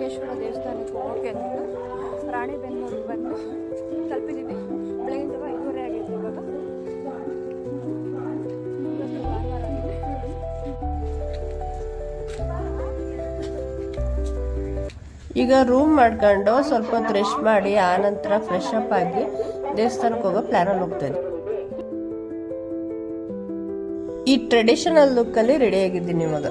ಮೈಲಾರಲಿಂಗೇಶ್ವರ ದೇವಸ್ಥಾನಕ್ಕೆ ಹೋಗೋಕೆ ಅಂದ್ಬಿಟ್ಟು ರಾಣಿಬೆನ್ನೂರಿಗೆ ಬಂದು ತಲುಪಿದ್ದೀವಿ. ಬೆಳಗಿನ ಜಾವ ಐದೂವರೆ ಆಗೈತೆ ಇವಾಗ. ಈಗ ರೂಮ್ ಮಾಡ್ಕೊಂಡು ಸ್ವಲ್ಪ ಹೊತ್ತು ರೆಸ್ಟ್ ಮಾಡಿ ಆನಂತರ ಫ್ರೆಶ್ ಅಪ್ ಆಗಿ ದೇವಸ್ಥಾನಕ್ಕೆ ಹೋಗೋ ಪ್ಲ್ಯಾನಲ್ಲಿ ಹೋಗ್ತಾ ಇದ್ವಿ. ಈ ಟ್ರೆಡಿಷನಲ್ ಲುಕ್ಕಲ್ಲಿ ರೆಡಿ ಆಗಿದ್ದೀನಿ ಇವಾಗ.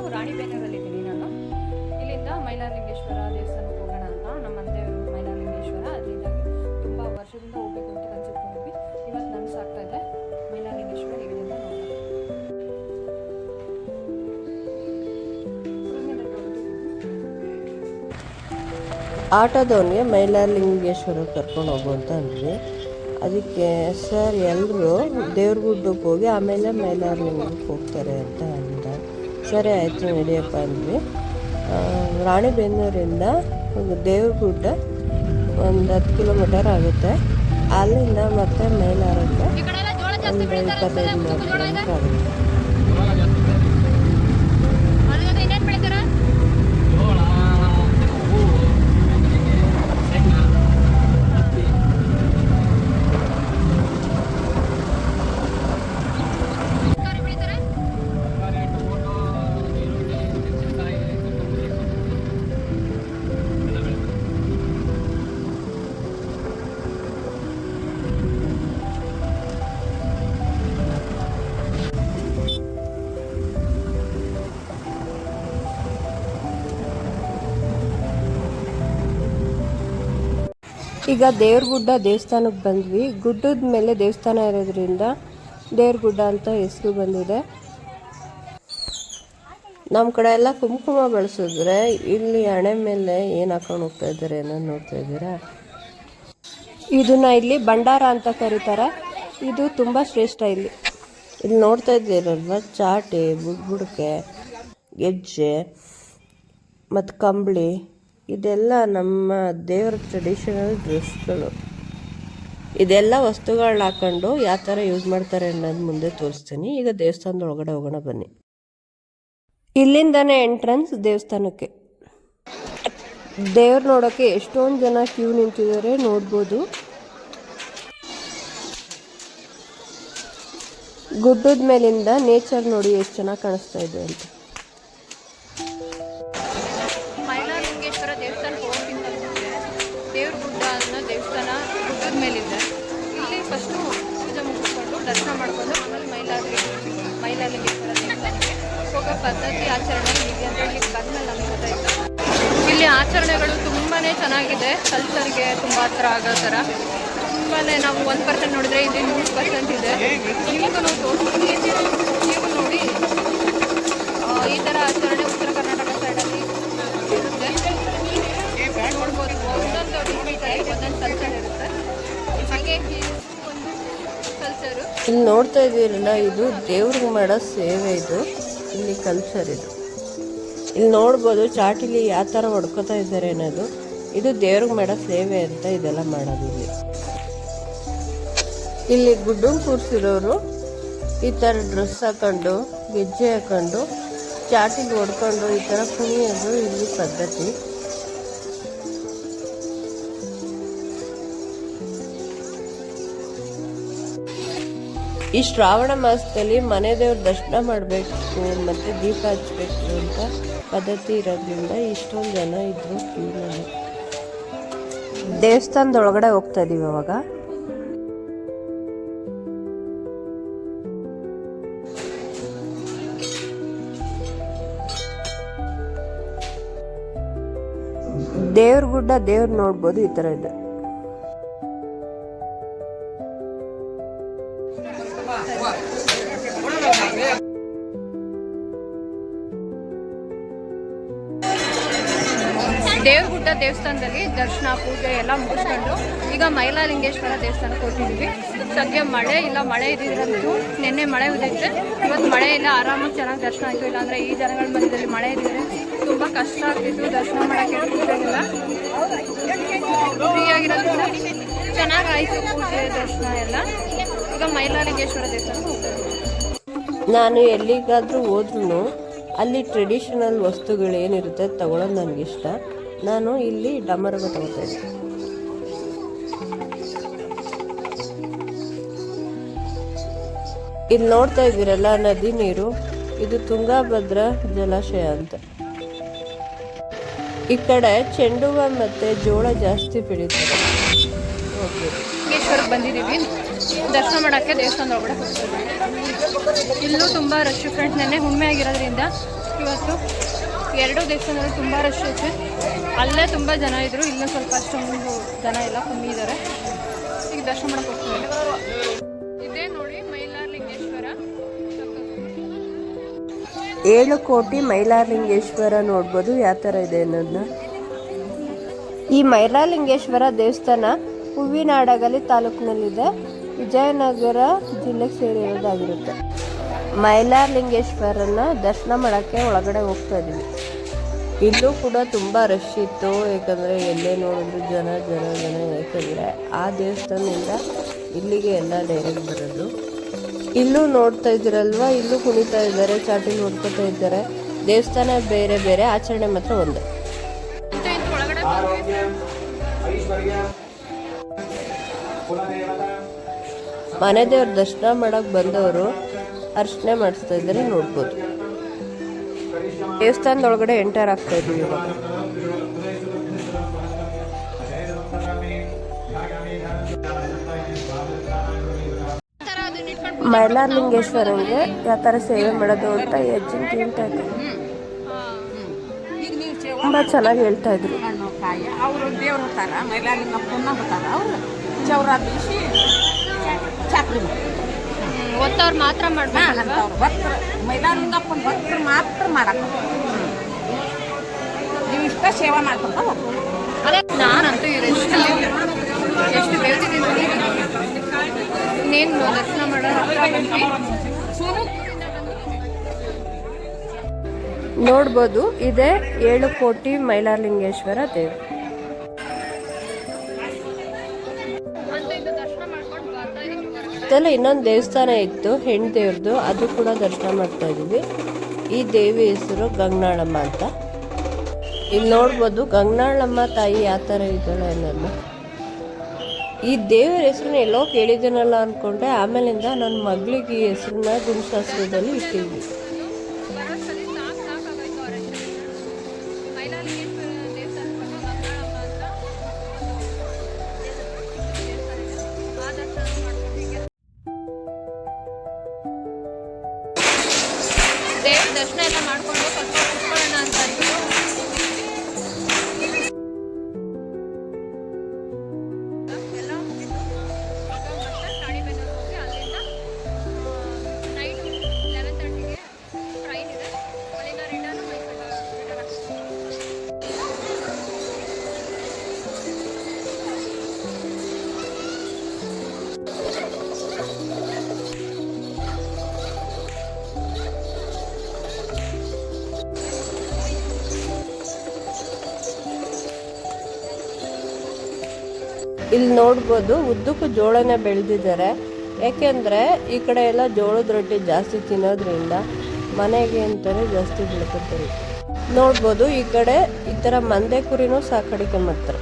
ಆಟೋದವನಿಗೆ ಮೈಲಾರಲಿಂಗೇಶ್ವರ ಕರ್ಕೊಂಡು ಹೋಗು ಅಂತ ಅಂದ್ವಿ. ಅದಕ್ಕೆ ಸರ್ ಎಲ್ಲರೂ ದೇವ್ರಗುಡ್ಡಕ್ಕೆ ಹೋಗಿ ಆಮೇಲೆ ಮೈಲಾರಲಿಂಗಕ್ಕೆ ಹೋಗ್ತಾರೆ ಅಂತ ಅಂದ. ಸರಿ ಆಯಿತು ನಡಿಯಪ್ಪ ಅಂದ್ವಿ. ಆ, ದೇವ್ರ ಗುಡ್ಡ ಒಂದು ಹತ್ತು ಕಿಲೋಮೀಟರ್ ಆಗುತ್ತೆ. ಅಲ್ಲಿಂದ ಮತ್ತೆ ಮೈಲಾರಕ್ಕೆ ಒಂದು ಇಪ್ಪತ್ತೈದು ಕಿಲೋಮೀಟರ್ ಆಗುತ್ತೆ. ಈಗ ದೇವ್ರಗುಡ್ಡ ದೇವಸ್ಥಾನಕ್ಕೆ ಬಂದ್ವಿ. ಗುಡ್ಡದ ಮೇಲೆ ದೇವಸ್ಥಾನ ಇರೋದ್ರಿಂದ ದೇವ್ರಗುಡ್ಡ ಅಂತ ಹೆಸರು ಬಂದಿದೆ. ನಮ್ಮ ಕಡೆ ಎಲ್ಲ ಕುಂಕುಮ ಬಳಸಿದ್ರೆ ಇಲ್ಲಿ ಹಣೆ ಮೇಲೆ ಏನು ಹಾಕೊಂಡು ಹೋಗ್ತಾ ಇದ್ದಾರೆ ಏನೋ ನೋಡ್ತಾ ಇದ್ದೀರಾ? ಇದನ್ನ ಇಲ್ಲಿ ಭಂಡಾರ ಅಂತ ಕರೀತಾರೆ. ಇದು ತುಂಬ ಶ್ರೇಷ್ಠ ಇಲ್ಲಿ. ಇಲ್ಲಿ ನೋಡ್ತಾ ಇದ್ದೀರಲ್ವ? ಚಾಟೆ ಬುಡ್ಬುಡಕೆ ಗೆಜ್ಜೆ, ಮತ್ತು ಕಂಬಳಿ. ಇದೆಲ್ಲ ನಮ್ಮ ದೇವರ ಟ್ರೆಡಿಷನಲ್ ಡ್ರೆಸ್ಗಳು ಇದೆಲ್ಲ ವಸ್ತುಗಳನ್ನ ಹಾಕೊಂಡು ಯಾವ ಥರ ಯೂಸ್ ಮಾಡ್ತಾರೆ ಅನ್ನೋದು ಮುಂದೆ ತೋರಿಸ್ತೀನಿ. ಈಗ ದೇವಸ್ಥಾನದ ಒಳಗಡೆ ಹೋಗೋಣ ಬನ್ನಿ. ಇಲ್ಲಿಂದಾನೆ ಎಂಟ್ರೆನ್ಸ್ ದೇವಸ್ಥಾನಕ್ಕೆ. ದೇವ್ರು ನೋಡೋಕ್ಕೆ ಎಷ್ಟೊಂದು ಜನ ಕ್ಯೂ ನಿಂತಿದ್ದಾರೆ ನೋಡ್ಬೋದು. ಗುಡ್ಡದ ಮೇಲಿಂದ ನೇಚರ್ ನೋಡಿ ಎಷ್ಟು ಚೆನ್ನಾಗಿ ಕಾಣಿಸ್ತಾ ಇದೆ ಅಂತ. ಪದ್ಧತಿ ಆಚರಣೆ ಇದೆ ಅಂತ ಇಲ್ಲಿ ಬಂದ್ಮೇಲೆ ನಮ್ಗೆ ಗೊತ್ತಾಯಿತು. ಇಲ್ಲಿ ಆಚರಣೆಗಳು ತುಂಬಾ ಚೆನ್ನಾಗಿದೆ. ಕಲ್ಚರ್ಗೆ ತುಂಬ ಹತ್ರ ಆಗೋ ಥರ. ತುಂಬಾ ನಾವು ಒಂದು ಪರ್ಸೆಂಟ್ ನೋಡಿದ್ರೆ ಇಲ್ಲಿ ನೂರು ಪರ್ಸೆಂಟ್ ಇದೆ. ನಿಮಗೂ ನೀವು ನೋಡಿ. ಈ ಥರ ಆಚರಣೆ ಉತ್ತರ ಕರ್ನಾಟಕ ಸೈಡಲ್ಲಿ ಇರುತ್ತೆ. ನೋಡ್ಬೋದು. ಒಂದೊಂದು ಒಂದೊಂದು ಕಲ್ಚರ್ ಇರುತ್ತೆ. ಹಾಗೆ ಇಲ್ಲಿ ನೋಡ್ತಾ ಇದೀರಲ್ಲ, ಇದು ದೇವ್ರಿಗೆ ಮಾಡೋ ಸೇವೆ ಇದು. ಇಲ್ಲಿ ಕಲ್ಚರ್ ಇದು. ಇಲ್ಲಿ ನೋಡ್ಬೋದು ಚಾಟಿಲಿ ಯಾವ ಥರ ಹೊಡ್ಕೋತಾ ಇದ್ದಾರೆ ಅನ್ನೋದು. ಇದು ದೇವ್ರಿಗೆ ಮಾಡೋ ಸೇವೆ ಅಂತ ಇದೆಲ್ಲ ಮಾಡೋದು ಇಲ್ಲಿ. ಇಲ್ಲಿ ಗುಡ್ಡು ಕೂರಿಸಿರೋರು ಈ ಥರ ಡ್ರೆಸ್ ಹಾಕೊಂಡು, ಗೆಜ್ಜೆ ಹಾಕೊಂಡು ಚಾಟಿಗೆ ಹೊಡ್ಕೊಂಡು ಈ ಥರ ಕುಣಿಯೋದು ಇಲ್ಲಿ ಪದ್ಧತಿ. ಈ ಶ್ರಾವಣ ಮಾಸದಲ್ಲಿ ಮನೆ ದೇವ್ರ ದರ್ಶನ ಮಾಡಬೇಕು ಮತ್ತು ದೀಪ ಹಚ್ಚಬೇಕು ಅಂತ ಪದ್ಧತಿ ಇರೋದ್ರಿಂದ ಇಷ್ಟೊಂದು ಜನ ಇದ್ರು ಕ್ಯೂನಲ್ಲಿ. ದೇವಸ್ಥಾನದ ಒಳಗಡೆ ಹೋಗ್ತಾ ಇದೀವಿ ಅವಾಗ. ದೇವ್ರ ಗುಡ್ಡ ದೇವ್ರ ನೋಡ್ಬೋದು ಈ ಥರ ಇದೆ. ದೇವಸ್ಥಾನದಲ್ಲಿ ದರ್ಶನ, ಪೂಜೆ ಎಲ್ಲ ಮುಗಿಸ್ಕೊಂಡು ಈಗ ಮೈಲಾಲಿಂಗೇಶ್ವರ ದೇವಸ್ಥಾನಕ್ಕೆ ಹೋಗ್ತಿದ್ದೀವಿ ಸದ್ಯ ಮಳೆ ಇಲ್ಲ, ಮಳೆ ಇದ್ದಿದ್ರಂತೂ ನಿನ್ನೆ ಮಳೆ ಉದೈತೆ ಇವತ್ತು ಮಳೆ ಇಲ್ಲ, ಆರಾಮಾಗಿ ಚೆನ್ನಾಗಿ ದರ್ಶನ ಆಯಿತು. ಇಲ್ಲಾಂದರೆ ಈ ಜನಗಳ ಮಧ್ಯದಲ್ಲಿ ಮಳೆ ಇದ್ದರೆ ತುಂಬ ಕಷ್ಟ ಆಗ್ತಿತ್ತು. ದರ್ಶನ ಮಾಡೋಕ್ಕೆ ಕೂಡ ಚೆನ್ನಾಗಿ ಚೆನ್ನಾಗಾಯಿತು ಪೂಜೆ, ದರ್ಶನ ಎಲ್ಲ. ಈಗ ಮೈಲಾಲಿಂಗೇಶ್ವರ ದೇವಸ್ಥಾನಕ್ಕೆ ಹೋಗ್ತೀವಿ ನಾನು ಎಲ್ಲಿಗಾದರೂ ಹೋದ್ರೂ ಅಲ್ಲಿ ಟ್ರೆಡಿಷನಲ್ ವಸ್ತುಗಳು ಏನಿರುತ್ತೆ ತಗೊಳ್ಳೋದು ನನಗಿಷ್ಟ ನಾನು ಇಲ್ಲಿ ಡಮರುಗ ತಗೋತಾ ಇಲ್ಲಿ ನೋಡ್ತಾ ಇದ್ದೀರಲ್ಲ ನದಿ ನೀರು, ಇದು ತುಂಗಾಭದ್ರಾ ಜಲಾಶಯ ಅಂತ. ಈ ಕಡೆ ಚೆಂಡು ಹೂವ ಮತ್ತೆ ಜೋಳ ಜಾಸ್ತಿ ಬೆಳೀತಾರೆ ಬಂದಿದ್ದೀವಿ. ದರ್ಶನ ಮಾಡೋಕ್ಕೆ ದೇವಸ್ಥಾನದ ಒಳಗಡೆ ಹೋಗ್ತೀವಿ ಇಲ್ಲೂ ತುಂಬ ರಶ್ ಫ್ರೆಂಡ್ಸ್ ನೆನ್ನೆ ಹುಣ್ಮೆ ಆಗಿರೋದ್ರಿಂದ ಇವತ್ತು ಎರಡೂ ದೇವಸ್ಥಾನದಲ್ಲಿ ತುಂಬ ರಶ್ ಐತೆ ಅಲ್ಲೇ ತುಂಬ ಜನ ಇದ್ದರು ಇಲ್ಲ ಸ್ವಲ್ಪ ಅಷ್ಟೊಂದು ಜನ ಎಲ್ಲ ಕಮ್ಮಿ ಇದ್ದಾರೆ ಈಗ ದರ್ಶನ ಮಾಡಕ್ಕೆ ಇದೇ ನೋಡಿ ಮೈಲಾರ್ಲಿಂಗೇಶ್ವರ. ಏಳು ಕೋಟಿ ಮೈಲಾರಲಿಂಗೇಶ್ವರ ನೋಡ್ಬೋದು, ಯಾವ ಥರ ಇದೆ ಅನ್ನೋದನ್ನ ಈ ಮೈಲಾರಲಿಂಗೇಶ್ವರ ದೇವಸ್ಥಾನ ಹೂವಿನಾಡಗಲಿ ತಾಲೂಕಿನಲ್ಲಿದೆ. ವಿಜಯನಗರ ಜಿಲ್ಲೆಗೆ ಸೇರಿರೋದಾಗಿರುತ್ತೆ. ಮೈಲಾರಲಿಂಗೇಶ್ವರನ ದರ್ಶನ ಮಾಡೋಕ್ಕೆ ಒಳಗಡೆ ಹೋಗ್ತಾ ಇದ್ದೀವಿ. ಇಲ್ಲೂ ಕೂಡ ತುಂಬ ರಶ್ ಇತ್ತು ಯಾಕಂದರೆ ಎಲ್ಲೇ ನೋಡಿದ್ರು ಜನ ಜನ ಜನ ಯಾಕಂದರೆ ಆ ದೇವಸ್ಥಾನದಿಂದ ಇಲ್ಲಿಗೆ ಎಲ್ಲ ಡೈರೆಕ್ಟ್ ಬರೋದು. ಇಲ್ಲೂ ನೋಡ್ತಾ ಇದ್ದೀರಲ್ವಾ? ಇಲ್ಲೂ ಕುಣಿತಾ ಇದ್ದಾರೆ ಚಾಟಿ ನೋಡ್ಕೊತಾ ಇದ್ದಾರೆ. ದೇವಸ್ಥಾನ ಬೇರೆ ಬೇರೆ, ಆಚರಣೆ ಮಾತ್ರ ಒಂದೇ. ಮನೆ ದೇವ್ರ ದರ್ಶನ ಮಾಡಕ್ ಬಂದವರು ಅರ್ಶನೆ ಮಾಡಿಸ್ತಾ ಇದ್ದಾರೆ, ನೋಡ್ಬೋದು. ದೇವಸ್ಥಾನದೊಳಗಡೆ ಎಂಟರ್ ಆಗ್ತಾ ಇದ್ವಿ ಇವಾಗ. ಮೈಲಾರಲಿಂಗೇಶ್ವರಂಗೆ ಯಾವ ಥರ ಸೇವೆ ಮಾಡೋದು ಅಂತ ಹೆಜ್ಜಿನ ಕೇಳ್ತಾ ಇದ್ರು. ತುಂಬ ಚೆನ್ನಾಗಿ ಹೇಳ್ತಾ ಇದ್ರು. ಅವರು ದೇವ್ರು ಅವರು ಚಾಕ್ರಿ ಒತ್ತವ್ರು ಮಾತ್ರ ಮಾಡ್ಬೇಕಲ್ವಾ? ಅಂತವ್ರು ಭಕ್ತರು ಮೈಲಾಲಿಂಗಪ್ಪನ ಭಕ್ತರು ಮಾತ್ರ ಮಾಡಕ್ಕ ನೀವು ಇಷ್ಟ ಸೇವಾ ಮಾಡ್ಕೊಂತ ಹೋಗ್ಬೋದು ಅದೇ ನಾನಂತೂ ಎಷ್ಟು ಇನ್ನೇನು ದರ್ಶನ ಮಾಡೋಣ? ನೋಡ್ಬೋದು ಇದೇ ಏಳು ಕೋಟಿ ಮೈಲಾರಲಿಂಗೇಶ್ವರ ದೇವ್ರು. ಇದೆಲ್ಲ ಇನ್ನೊಂದು ದೇವಸ್ಥಾನ ಇತ್ತು ಹೆಣ್ಣು ದೇವ್ರದ್ದು ಅದು ಕೂಡ ದರ್ಶನ ಮಾಡ್ತಾ ಇದ್ದೀವಿ ಈ ದೇವಿ ಹೆಸರು ಗಂಗನಾಳಮ್ಮ ಅಂತ. ಇಲ್ಲಿ ನೋಡ್ಬೋದು, ಗಂಗನಾಳಮ್ಮ ತಾಯಿ ಯಾವ ಥರ ಇದ್ದಾಳೆ ಅನ್ನೋದನ್ನ ಈ ದೇವರ ಹೆಸರನ್ನ ಎಲ್ಲೋ ಕೇಳಿದ್ದೀನಲ್ಲ ಅಂದ್ಕೊಂಡೆ ಆಮೇಲಿಂದ ನನ್ನ ಮಗಳಿಗೆ ಈ ಹೆಸರನ್ನ ಗುಣಶಾಸ್ತ್ರದಲ್ಲಿ ಇಟ್ಟಿದ್ವಿ. ಇಲ್ಲಿ ನೋಡ್ಬೋದು ಉದ್ದಕ್ಕೂ ಜೋಳನ ಬೆಳೆದಿದ್ದಾರೆ. ಯಾಕೆಂದರೆ ಈ ಕಡೆ ಎಲ್ಲ ಜೋಳದ ರೊಟ್ಟಿ ಜಾಸ್ತಿ ತಿನ್ನೋದ್ರಿಂದ ಮನೆಗೆ ಅಂತಲೇ ಜಾಸ್ತಿ ಬೆಳ್ಕೊತಾರೆ ನೋಡ್ಬೋದು ಈ ಕಡೆ ಈ ಥರ ಮಂದೆ ಕುರಿನೂ ಸಾಕಾಣಿಕೆ ಮಾಡ್ತಾರೆ.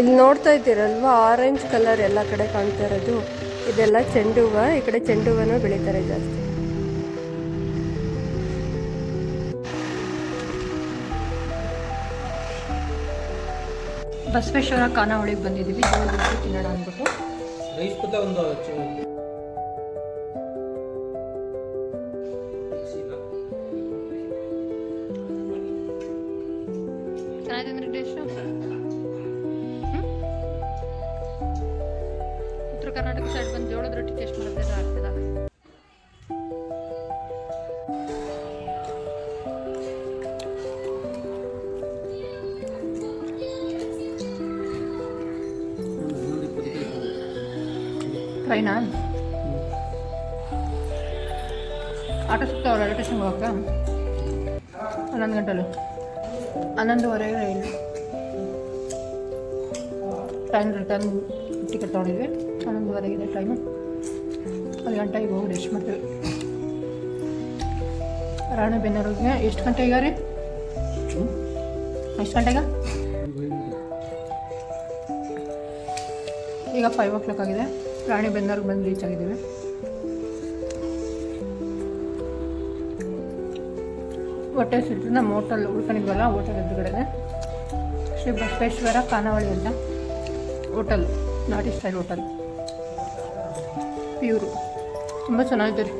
ಇಲ್ಲಿ ನೋಡ್ತಾ ಇದ್ದೀರಲ್ವ ಆರೆಂಜ್ ಕಲರ್ ಎಲ್ಲ ಕಡೆ ಕಾಣ್ತಾ ಇರೋದು. ಇದೆಲ್ಲ ಚೆಂಡು ಹೂವು ಈ ಕಡೆ ಚೆಂಡು ಹೂವನೂ ಬೆಳೀತಾರೆ ಜಾಸ್ತಿ. ಬಸವೇಶ್ವರ ಖಾನಾವಳಿಗೆ ಬಂದಿದ್ದೀವಿ. ತಿನ್ನೋಣ ಅಂದ್ಬಿಟ್ಟು. ಟ್ರೈನಾ ಆಟೋ ಸಿಗ್ತಾವ ರೈಲ್ವೆ ಸ್ಟೇಷನ್ಗೆ ಹೋಗಕ್ಕ? ಹನ್ನೊಂದು ಗಂಟೆಲಿ. ಹನ್ನೊಂದುವರೆಗೆ ರೈಲು ಟೈಮ್ ರಿಟರ್ನ್ ಟಿಕೆಟ್ ತೊಗೊಂಡಿದ್ವಿ. ಹನ್ನೊಂದುವರೆಗಿದೆ ಟೈಮು ಒಂದು ಗಂಟೆಗೆ ಹೋಗಿ ರೆಸ್ಟ್ ಮಾಡ್ತೀವಿ. ರಾಣೆಬೆನ್ನೂರಿಗೆ ಎಷ್ಟು ಗಂಟೆಗೆ ರೀ? ಎಷ್ಟು ಗಂಟೆಗೆ ಈಗ? ಫೈವ್ ಓ ಕ್ಲಾಕ್ ಆಗಿದೆ. ರಾಣಿ ಬೆನ್ನೂರಿಗೆ ಬಂದು ರೀಚ್ ಆಗಿದ್ದೀವಿ. ಹೊಟ್ಟೆ ಸಿಟ್ಟು ನಮ್ಮ ಹೋಟೆಲ್ ಉಳ್ಕೊಂಡಿದ್ವಲ್ಲ ಹೋಟೆಲ್ ಎದುರುಗಡೆ ಶ್ರೀ ಬಸವೇಶ್ವರ ಖಾನಾವಳಿ ಅಂತ ಹೋಟೆಲ್ ನಾಟಿ ಸ್ಟೈಲ್ ಹೋಟೆಲ್ ಪ್ಯೂರು ತುಂಬ ಚೆನ್ನಾಗಿದೆ ರೀ.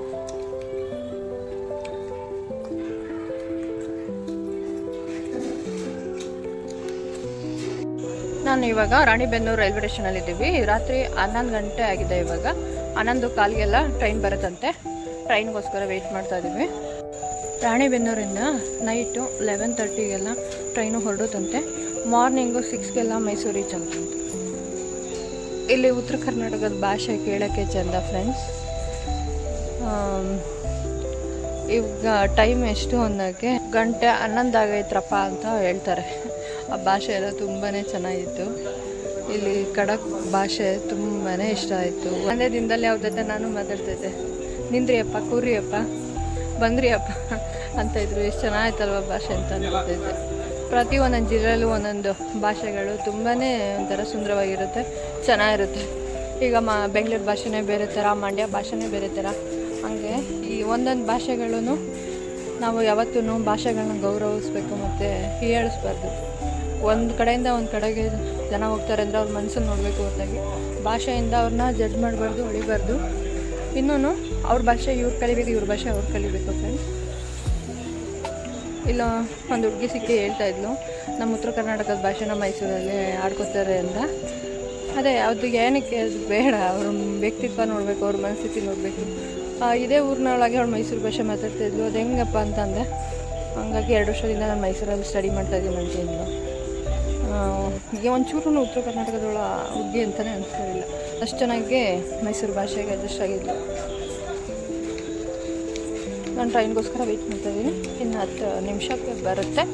ನಾನು ಇವಾಗ ರಾಣಿಬೆನ್ನೂರು ರೈಲ್ವೆ ಸ್ಟೇಷನಲ್ಲಿ ಇದ್ದೀವಿ. ರಾತ್ರಿ ಹನ್ನೊಂದು ಗಂಟೆ ಆಗಿದೆ ಇವಾಗ. ಹನ್ನೊಂದು ಕಾಲಿಗೆಲ್ಲ ಟ್ರೈನ್ ಬರುತ್ತಂತೆ. ಟ್ರೈನ್ಗೋಸ್ಕರ ವೆಯ್ಟ್ ಮಾಡ್ತಾ ಇದ್ದೀವಿ. ರಾಣಿಬೆನ್ನೂರಿಂದ ನೈಟು ಲೆವೆನ್ ತರ್ಟಿಗೆಲ್ಲ ಟ್ರೈನು ಹೊರಡುತ್ತಂತೆ. ಮಾರ್ನಿಂಗು ಸಿಕ್ಸ್ಗೆಲ್ಲ ಮೈಸೂರು ರೀಚ್ ಆಗುತ್ತಂತೆ ಇಲ್ಲಿ ಉತ್ತರ ಕರ್ನಾಟಕದ ಭಾಷೆ ಕೇಳೋಕ್ಕೆ ಚೆಂದ ಫ್ರೆಂಡ್ಸ್ ಈಗ ಟೈಮ್ ಎಷ್ಟು ಅನ್ನೋಕ್ಕೆ ಗಂಟೆ ಹನ್ನೊಂದು ಆಗೈತ್ರಪ್ಪ ಅಂತ ಹೇಳ್ತಾರೆ. ಆ ಭಾಷೆ ಎಲ್ಲ ತುಂಬಾ ಚೆನ್ನಾಗಿತ್ತು. ಇಲ್ಲಿ ಖಡಕ್ ಭಾಷೆ ತುಂಬಾ ಇಷ್ಟ ಆಯಿತು. ಒಂದೇ ದಿನದಲ್ಲಿ ಯಾವುದೈತೆ ನಾನು ಮಾತಾಡ್ತಿದ್ದೆ. ನಿಂದ್ರಿಯಪ್ಪ ಕೂರಿಯಪ್ಪ ಬಂದ್ರಿಯಪ್ಪ ಅಂತ ಇದ್ರು. ಎಷ್ಟು ಚೆನ್ನಾಗಿತ್ತಲ್ವ ಭಾಷೆ ಅಂತ ಅನ್ಕೊತಿದ್ದೆ ಪ್ರತಿ ಒಂದೊಂದು ಜಿಲ್ಲೆಯಲ್ಲೂ ಒಂದೊಂದು ಭಾಷೆಗಳು ತುಂಬಾ ಒಂಥರ ಸುಂದರವಾಗಿರುತ್ತೆ. ಚೆನ್ನಾಗಿರುತ್ತೆ. ಈಗ ಮ ಬೆಂಗ್ಳೂರು ಭಾಷೆನೇ ಬೇರೆ ಥರ, ಮಂಡ್ಯ ಭಾಷೆನೇ ಬೇರೆ ಥರ. ಹಂಗೆ ಈ ಒಂದೊಂದು ಭಾಷೆಗಳೂ ನಾವು ಯಾವತ್ತೂ ಭಾಷೆಗಳನ್ನ ಗೌರವಿಸ್ಬೇಕು ಮತ್ತು ಹೀಯಾಳಿಸ್ಬಾರ್ದು ಒಂದು ಕಡೆಯಿಂದ ಒಂದು ಕಡೆಗೆ ಜನ ಹೋಗ್ತಾರೆ ಅಂದರೆ ಅವ್ರ ಮನಸ್ಸನ್ನು ನೋಡಬೇಕು ಹೊರತಾಗಿ. ಭಾಷೆಯಿಂದ ಅವ್ರನ್ನ ಜಡ್ಜ್ ಮಾಡಬಾರ್ದು ಹೊಳಿಬಾರ್ದು ಇನ್ನೂ ಅವ್ರ ಭಾಷೆ ಇವ್ರು ಕಲಿಬೇಕು, ಇವ್ರ ಭಾಷೆ ಅವ್ರು ಕಲಿಬೇಕು ಫ್ರೆಂಡ್ಸ್ ಇಲ್ಲ, ಒಂದು ಹುಡುಗಿ ಸಿಕ್ಕಿ ಹೇಳ್ತಾ ಇದ್ಲು ನಮ್ಮ ಉತ್ತರ ಕರ್ನಾಟಕದ ಭಾಷೆನ ಮೈಸೂರಲ್ಲಿ ಆಡ್ಕೋತಾರೆ ಅಂತ. ಅದೇ ಅದು ಏನಕ್ಕೆ ಅದು ಬೇಡ, ಅವ್ರ ವ್ಯಕ್ತಿತ್ವ ನೋಡಬೇಕು, ಅವ್ರ ಮನಸ್ಥಿತಿ ನೋಡಬೇಕು. ಇದೇ ಊರಿನೊಳಗೆ ಅವ್ಳು ಮೈಸೂರು ಭಾಷೆ ಮಾತಾಡ್ತಾಯಿದ್ಲು ಅದು ಹೆಂಗಪ್ಪ ಅಂತಂದೆ, ಹಂಗಾಗಿ ಎರಡು ವರ್ಷದಿಂದ ನಾನು ಮೈಸೂರಲ್ಲಿ ಸ್ಟಡಿ ಮಾಡ್ತಾಯಿದ್ದೀನಿ ಅಂತ ಒಂಚೂರು ಉತ್ತರ ಕರ್ನಾಟಕದೊಳ ಹುದ್ದೆ ಅಂತಲೇ ಅನಿಸ್ತಿರಲಿಲ್ಲ ಅಷ್ಟು ಚೆನ್ನಾಗಿ ಮೈಸೂರು ಭಾಷೆಗೆ ಅಡ್ಜಸ್ಟ್ ಆಗಿದ್ಲು. ನಾನು ಟ್ರೈನ್ಗೋಸ್ಕರ ವೆಯ್ಟ್ ಮಾಡ್ತಾ ಇದ್ದೀನಿ. ಇನ್ನು ಹತ್ತು ನಿಮಿಷಕ್ಕೆ ಬರುತ್ತೆ.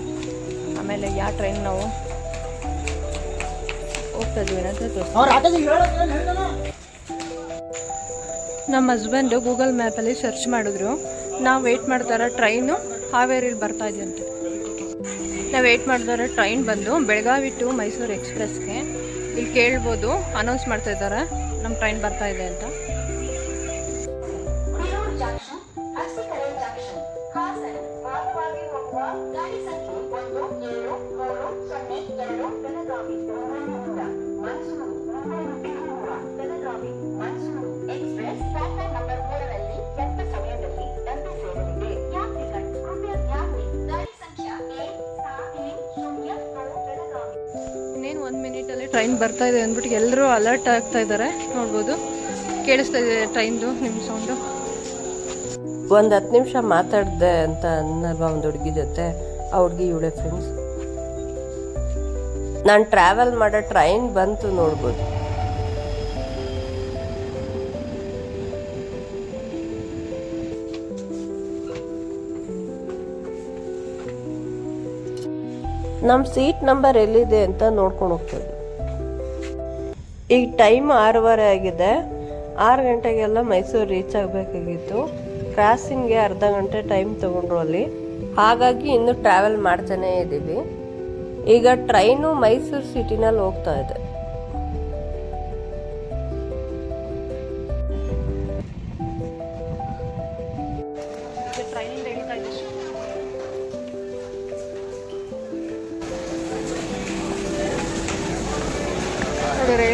ಆಮೇಲೆ ಯಾವ ಟ್ರೈನ್ ನಾವು ಹೋಗ್ತಾ ಇದ್ದೀವಿ ಅಂತ ನಮ್ಮ ಹಸ್ಬೆಂಡು ಗೂಗಲ್ ಮ್ಯಾಪಲ್ಲಿ ಸರ್ಚ್ ಮಾಡಿದ್ರು. ನಾವು ವೆಯ್ಟ್ ಮಾಡ್ತಾರ ಟ್ರೈನು ಹಾವೇರಿಲಿ ಬರ್ತಾ ಇದೆಯಂತೆ ಅಂತ. ನಾವು ವೆಯ್ಟ್ ಮಾಡಿದಾರೆ ಟ್ರೈನ್ ಬಂದು ಬೆಳಗಾವಿ ಟು ಮೈಸೂರು ಎಕ್ಸ್ಪ್ರೆಸ್ಗೆ ಇಲ್ಲಿ ಕೇಳ್ಬೋದು ಅನೌನ್ಸ್ ಮಾಡ್ತಾ ಇದ್ದಾರೆ ನಮ್ಮ ಟ್ರೈನ್ ಬರ್ತಾ ಇದೆ ಅಂತ. ಟ್ರೈನ್ ಬರ್ತಾ ಇದೆ ಅಂದ್ಬಿಟ್ಟು ಎಲ್ಲರೂ ಅಲರ್ಟ್ ಆಗ್ತಾ ಇದ್ದಾರೆ ನೋಡ್ಬೋದು. ಕೇಳಿಸ್ತಾ ಇದೆ ಟ್ರೈನ್ದು ನಿಮ್ಮ ಸೌಂಡು ಒಂದು ಹತ್ತು ನಿಮಿಷ ಮಾತಾಡಿದೆ ಅಂತ ಅನ್ನಲ್ವಾ ಒಂದು ಹುಡುಗಿ ಜೊತೆ. ಆ ಹುಡುಗಿ ಇವಳೆ ಫ್ರೆಂಡ್ಸ್ ನಾನು ಟ್ರಾವೆಲ್ ಮಾಡೋ ಟ್ರೈನ್ ಬಂತು ನೋಡ್ಬೋದು. ನಮ್ಮ ಸೀಟ್ ನಂಬರ್ ಎಲ್ಲಿದೆ ಅಂತ ನೋಡ್ಕೊಂಡು ಹೋಗ್ತದೆ ಈಗ ಟೈಮ್ ಆರೂವರೆ ಆಗಿದೆ. ಆರು ಗಂಟೆಗೆಲ್ಲ ಮೈಸೂರು ರೀಚ್ ಆಗಬೇಕಾಗಿತ್ತು. ಕ್ರಾಸಿಂಗ್ಗೆ ಅರ್ಧ ಗಂಟೆ ಟೈಮ್ ತಗೊಂಡ್ರು ಅಲ್ಲಿ. ಹಾಗಾಗಿ ಇನ್ನು ಟ್ರಾವೆಲ್ ಮಾಡ್ತಾನೇ ಇದ್ದೀವಿ ಈಗ ಟ್ರೈನು ಮೈಸೂರು ಸಿಟಿನಲ್ಲಿ ಹೋಗ್ತಾ ಇದೆ.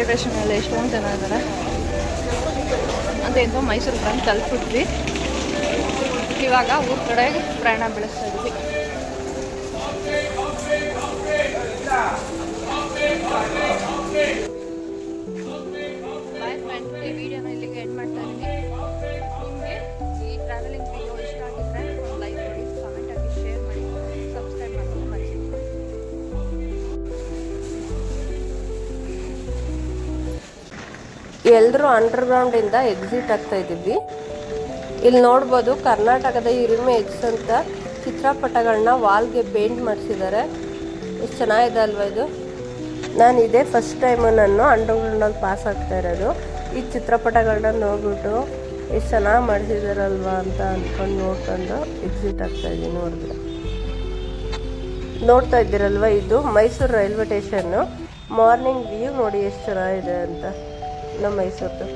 ನೋಡಿ ಎಲ್ಲ ಎಷ್ಟೊಂದು ಜನ ಇದ್ದಾರೆ ಅದೇನೋ ಮೈಸೂರು ಬಂದು ತಲುಪಿದ್ವಿ. ಇವಾಗ ಊರ ಕಡೆ ಪ್ರಯಾಣ ಬೆಳೆಸ್ತಾ ಇದ್ವಿ ಎಲ್ಲರೂ ಅಂಡರ್ಗ್ರೌಂಡಿಂದ ಎಕ್ಸಿಟ್ ಆಗ್ತಾ ಇದ್ದೀವಿ. ಇಲ್ಲಿ ನೋಡ್ಬೋದು ಕರ್ನಾಟಕದ ಇಮೇಜ್ ಅಂತ ಚಿತ್ರಪಟಗಳನ್ನ ವಾಲ್ಗೆ ಪೇಂಟ್ ಮಾಡಿಸಿದ್ದಾರೆ. ಎಷ್ಟು ಚೆನ್ನಾಗಿದೆ ಅಲ್ವಾ ಇದು? ನಾನು ಇದೇ ಫಸ್ಟ್ ಟೈಮು ನಾನು ಅಂಡರ್ಗ್ರೌಂಡಲ್ಲಿ ಪಾಸ್ ಆಗ್ತಾ ಇರೋದು. ಈ ಚಿತ್ರಪಟಗಳನ್ನ ನೋಡ್ಬಿಟ್ಟು ಎಷ್ಟು ಚೆನ್ನಾಗಿ ಮಾಡಿಸಿದಾರಲ್ವಾ ಅಂತ ಅಂದ್ಕೊಂಡು ನೋಡ್ಕೊಂಡು ಎಕ್ಸಿಟ್ ಆಗ್ತಾ ಇದ್ದೀನಿ ನೋಡಿದ್ರೆ. ನೋಡ್ತಾ ಇದ್ದೀರಲ್ವ ಇದು? Mysore railway station morning view ನೋಡಿ ಎಷ್ಟು ಚೆನ್ನಾಗಿದೆ ಅಂತ. ನಮ್ಮ ಮೈಸೂರ್ದು